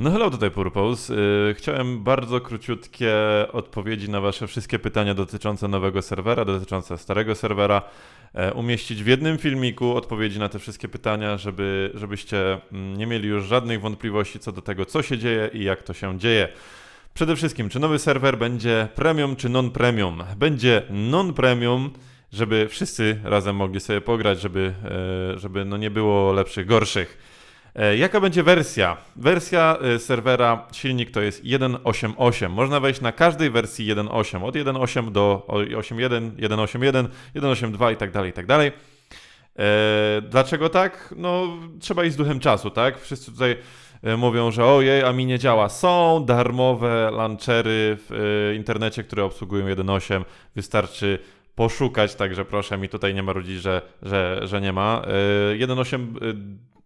No hello, tutaj Purpose. Yy, Chciałem bardzo króciutkie odpowiedzi na wasze wszystkie pytania dotyczące nowego serwera, dotyczące starego serwera e, umieścić w jednym filmiku odpowiedzi na te wszystkie pytania, żeby, żebyście mm, nie mieli już żadnych wątpliwości co do tego, co się dzieje i jak to się dzieje. Przede wszystkim, czy nowy serwer będzie premium czy non-premium? Będzie non-premium, żeby wszyscy razem mogli sobie pograć, żeby, e, żeby no nie było lepszych, gorszych. E, Jaka będzie wersja? Wersja e, serwera silnik to jest 1.8.8. Można wejść na każdej wersji 1.8, od 1.8 do 8.1, 1.8.1, 1.8.2 i tak dalej, i tak dalej. E, Dlaczego tak? No, trzeba iść z duchem czasu, tak? Wszyscy tutaj mówią, że ojej, a mi nie działa. Są darmowe launchery w internecie, które obsługują 1.8. Wystarczy poszukać, także proszę mi tutaj nie marudzić, że, że, że nie ma. E, 1.8 e,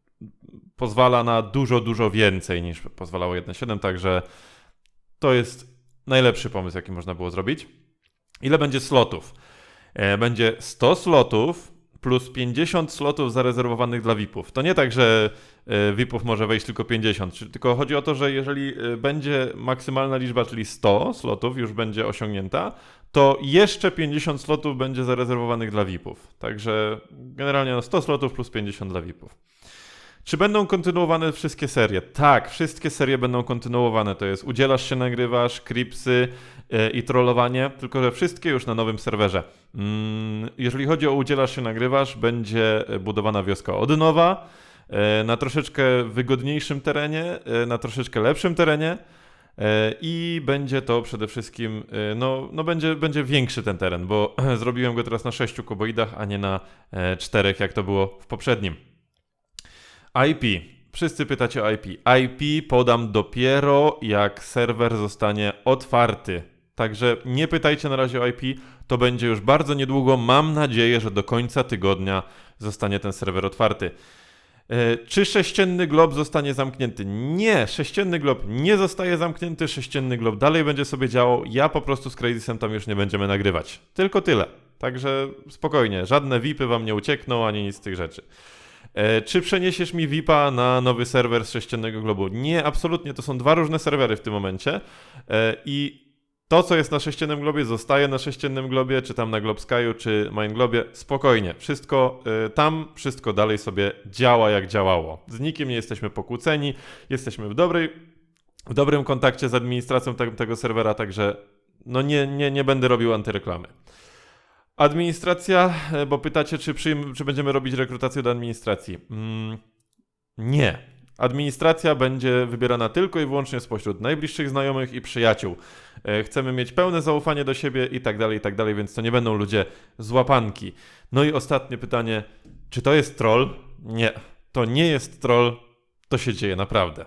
pozwala na dużo, dużo więcej niż pozwalało 1.7, także to jest najlepszy pomysł, jaki można było zrobić. Ile będzie slotów? E, Będzie 100 slotów plus 50 slotów zarezerwowanych dla VIP-ów. To nie tak, że e, VIP-ów może wejść tylko 50, czy- tylko chodzi o to, że jeżeli e, będzie maksymalna liczba, czyli 100 slotów już będzie osiągnięta, to jeszcze 50 slotów będzie zarezerwowanych dla VIP-ów. Także generalnie no 100 slotów plus 50 dla VIP-ów. Czy będą kontynuowane wszystkie serie? Tak, wszystkie serie będą kontynuowane. To jest udzielasz się, nagrywasz, kripsy e, i trollowanie, tylko że wszystkie już na nowym serwerze. Mm, jeżeli chodzi o udzielasz się, nagrywasz, będzie e, budowana wioska od nowa, e, na troszeczkę wygodniejszym terenie, na troszeczkę lepszym terenie. I będzie to przede wszystkim, no, no będzie, będzie większy ten teren, bo zrobiłem go teraz na 6 kuboidach, a nie na 4, jak to było w poprzednim. IP. Wszyscy pytacie o IP. IP podam dopiero jak serwer zostanie otwarty. Także nie pytajcie na razie o IP, to będzie już bardzo niedługo. Mam nadzieję, że do końca tygodnia zostanie ten serwer otwarty. E, Czy sześcienny glob zostanie zamknięty? Nie, sześcienny glob nie zostaje zamknięty, sześcienny glob dalej będzie sobie działał. Ja po prostu z Crazysem tam już nie będziemy nagrywać. Tylko tyle. Także spokojnie, żadne VIPy wam nie uciekną, ani nic z tych rzeczy. E, Czy przeniesiesz mi VIPa na nowy serwer z sześciennego globu? Nie, absolutnie. To są dwa różne serwery w tym momencie. E, I to, co jest na sześciennym globie, zostaje na sześciennym globie, czy tam na Glob Skyu, czy Main Globie. Spokojnie. Wszystko e, tam, wszystko dalej sobie działa jak działało. Z nikim nie jesteśmy pokłóceni. Jesteśmy w dobrej, w dobrym kontakcie z administracją te, tego serwera, także no nie, nie, nie będę robił antyreklamy. Administracja, e, bo pytacie, czy, przyjm- czy będziemy robić rekrutację do administracji. Mm, nie. Administracja będzie wybierana tylko i wyłącznie spośród najbliższych znajomych i przyjaciół. E, Chcemy mieć pełne zaufanie do siebie i tak dalej, i tak dalej, więc to nie będą ludzie z łapanki. No i ostatnie pytanie, czy to jest troll? Nie. To nie jest troll, to się dzieje naprawdę.